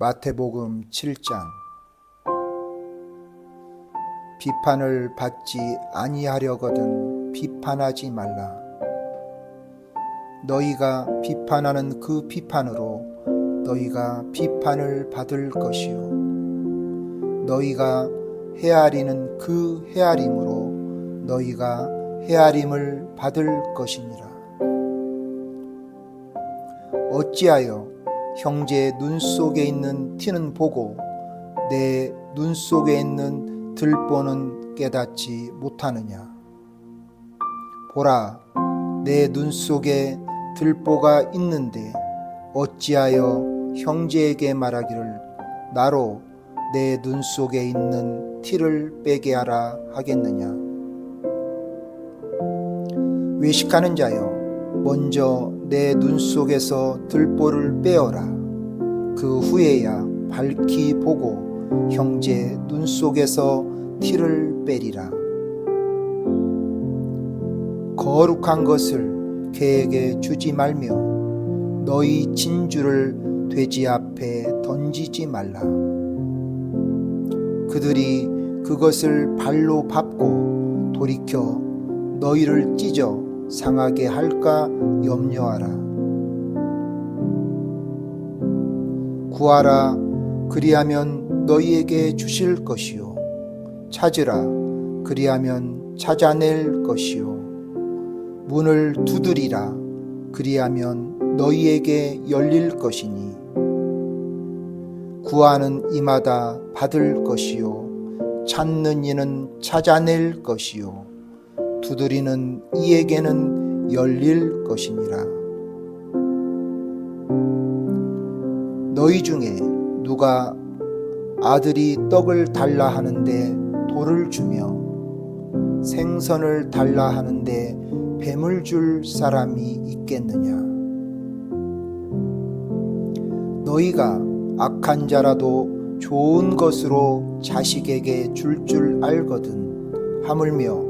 마태복음 7장 비판을 받지 아니하려거든 비판하지 말라. 너희가 비판하는 그 비판으로 너희가 비판을 받을 것이요. 너희가 헤아리는 그 헤아림으로 너희가 헤아림을 받을 것이니라. 어찌하여 형제의 눈 속에 있는 티는 보고 내 눈 속에 있는 들보는 깨닫지 못하느냐? 보라, 내 눈 속에 들보가 있는데 어찌하여 형제에게 말하기를 나로 내 눈 속에 있는 티를 빼게 하라 하겠느냐? 외식하는 자여, 먼저 내 눈 속에서 들보를 빼어라. 그 후에야 밝히 보고 형제 눈 속에서 티를 빼리라. 거룩한 것을 개에게 주지 말며 너희 진주를 돼지 앞에 던지지 말라. 그들이 그것을 발로 밟고 돌이켜 너희를 찢어 상하게 할까 염려하라. 구하라 그리하면 너희에게 주실 것이요. 찾으라 그리하면 찾아낼 것이요. 문을 두드리라 그리하면 너희에게 열릴 것이니. 구하는 이마다 받을 것이요. 찾는 이는 찾아낼 것이요 두드리는 이에게는 열릴 것이니라. 너희 중에 누가 아들이 떡을 달라 하는데 돌을 주며 생선을 달라 하는데 뱀을 줄 사람이 있겠느냐? 너희가 악한 자라도 좋은 것으로 자식에게 줄 줄 알거든. 하물며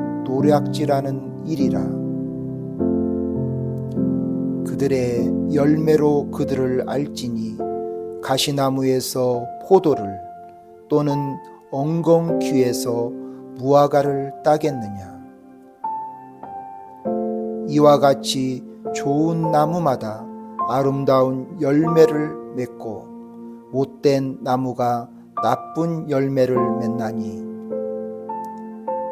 노략질하는 일이라. 그들의 열매로 그들을 알지니 가시나무에서 포도를 또는 엉겅퀴에서 무화과를 따겠느냐. 이와 같이 좋은 나무마다 아름다운 열매를 맺고 못된 나무가 나쁜 열매를 맺나니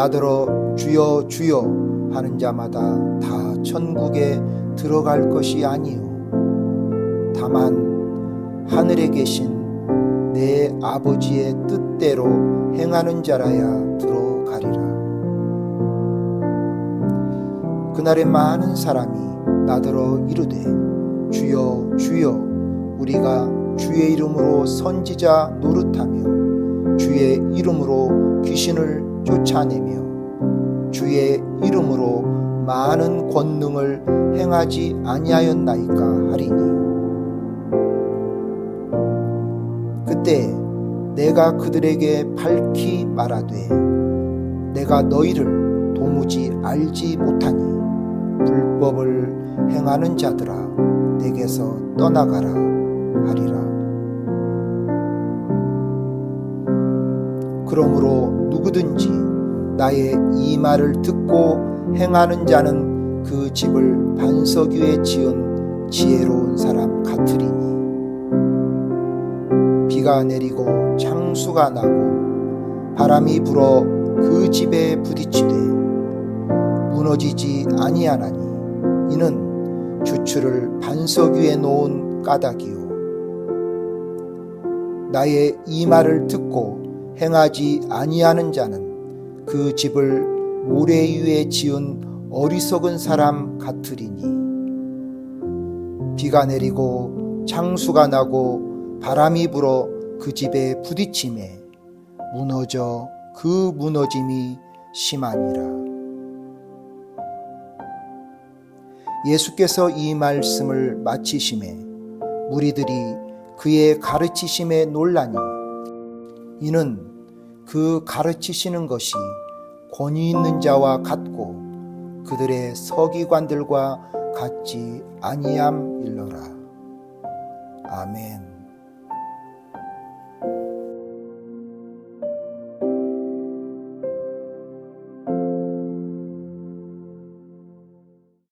나더러 주여 주여 하는 자마다 다 천국에 들어갈 것이 아니요 다만 하늘에 계신 내 아버지의 뜻대로 행하는 자라야 들어가리라. 그날에 많은 사람이 나더러 이르되 주여 주여 우리가 주의 이름으로 선지자 노릇하며 주의 이름으로 귀신을 쫓아내며 주의 이름으로 많은 권능을 행하지 아니하였나이까 하리니. 그때 내가 그들에게 밝히 말하되 내가 너희를 도무지 알지 못하니 불법을 행하는 자들아 내게서 떠나가라 그러므로 누구든지 나의 이 말을 듣고 행하는 자는 그 집을 반석 위에 지은 지혜로운 사람 같으리니. 비가 내리고 창수가 나고 바람이 불어 그 집에 부딪히되 무너지지 아니하나니 이는 주추를 반석 위에 놓은 까닭이요. 나의 이 말을 듣고 행하지 아니하는 자는 그 집을 모래 위에 지은 어리석은 사람 같으리니 비가 내리고 창수가 나고 바람이 불어 그 집에 부딪힘에 무너져 그 무너짐이 심하니라. 예수께서 이 말씀을 마치심에 무리들이 그의 가르치심에 놀라니 이는 그 가르치시는 것이 권위 있는 자와 같고 그들의 서기관들과 같지 아니함 일러라. 아멘.